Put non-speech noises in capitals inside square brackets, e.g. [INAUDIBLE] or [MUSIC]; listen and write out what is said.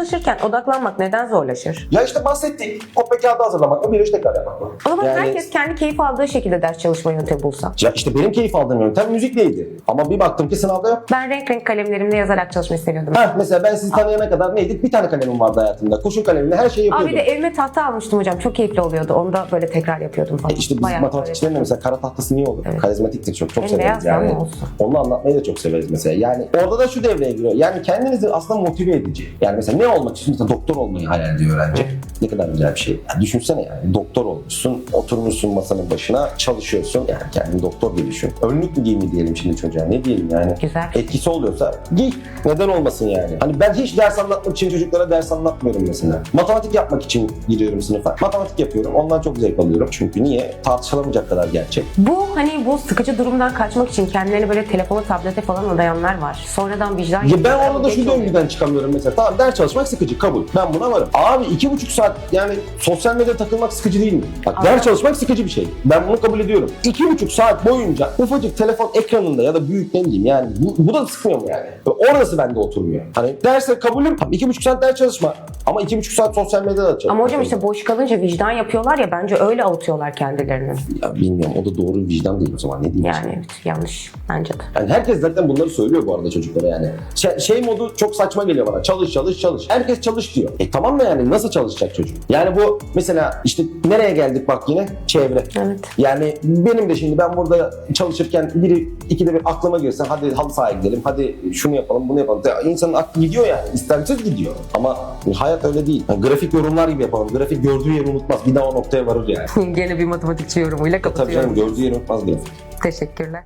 çalışırken odaklanmak neden zorlaşır? Ya işte bahsettik. Kopya kağıdı hazırlamak mı, bir iş tekrar yapmak mı? O zaman Yani- herkes kendi keyif aldığı şekilde ders çalışma yöntemi bulsa. Ya işte benim keyif aldığım yöntem müzikleydi. Ama bir baktım ki sınavda yok. Ben renk renk kalemlerimle yazarak çalışmayı seviyordum. Heh, mesela ben sizi tanıyana kadar neydi? Bir tane kalemim vardı hayatımda. Kurşun kalemle her şeyi yapıyordum. Abi de evime tahta almıştım hocam. Çok keyifli oluyordu. Onu da böyle tekrar yapıyordum falan. E İşte biz Bayağı matematikçilerin de mesela kara tahtası niye olur? Evet. Karizmatiktir çok çok En severiz yani. olsun. Onu anlatmayı da çok severiz mesela. Yani orada da şu devreye giriyor. Yani kendinizi aslında motive edici. Yani mesela ne olmak istiyorsun? Mesela doktor olmayı hayal ediyor öğrenci. Ne kadar güzel bir şey. Ya düşünsene yani doktor olmuşsun, oturmuşsun masanın başına, çalışıyorsun. Yani kendini doktor gibi düşün. Önlük mü giy mi diyelim şimdi çocuğa? Ne diyelim yani? Güzel. Etkisi oluyorsa giy. Neden olmasın yani? Hani ben hiç ders anlatmak için çocuklara ders anlatmıyorum mesela. Matematik yapmak için giriyorum sınıfa. Matematik yapıyorum. Ondan çok zevk alıyorum. Çünkü niye? Tartışılamayacak kadar gerçek. Bu hani bu sıkıcı durumdan kaçmak için kendilerini böyle telefona, tablete falan adayanlar var. Sonradan vicdan Ya ben orada da şu döngüden çıkamıyorum mesela. Tamam ders çalışmak sıkıcı kabul. Ben buna varım. Abi iki buçuk saat yani sosyal medyada takılmak sıkıcı değil mi? Bak ders çalışmak sıkıcı bir şey. Ben bunu kabul ediyorum. İki buçuk saat boyunca ufacık telefon ekranında ya da büyük ne diyeyim yani bu, bu da sıkmıyor mu yani? Orası bende oturmuyor. Hani derse kabulüm. Tamam, iki buçuk saat ders çalışma. Ama iki buçuk saat sosyal medyada çalışma. Ama hocam işte boş kalınca vicdan yapıyorlar ya bence öyle avutuyorlar kendilerini. Ya bilmiyorum o da doğru vicdan değil o zaman ne diyeyim. Yani evet, yanlış bence de. Yani herkes zaten bunları söylüyor bu arada çocuklara yani. Şey, şey modu çok saçma geliyor bana. Çalış çalış çalış. Herkes çalış diyor. E tamam da yani nasıl çalışacak çocuk? Yani bu mesela işte nereye geldik bak yine? Çevre. Evet. Yani benim de şimdi ben burada çalışırken biri ikide bir aklıma girse hadi halı sahaya gidelim, hadi şunu yapalım, bunu yapalım. Ya İnsanın aklı gidiyor yani. İstemsiz gidiyor. Ama hayat öyle değil. Yani grafik yorumlar gibi yapalım. Grafik gördüğü yeri unutmaz. Bir daha o noktaya varır yani. [LAUGHS] Gene bir matematikçi yorumuyla Tabii kapatıyorum. canım gördüğü yeri unutmaz grafik. Teşekkürler.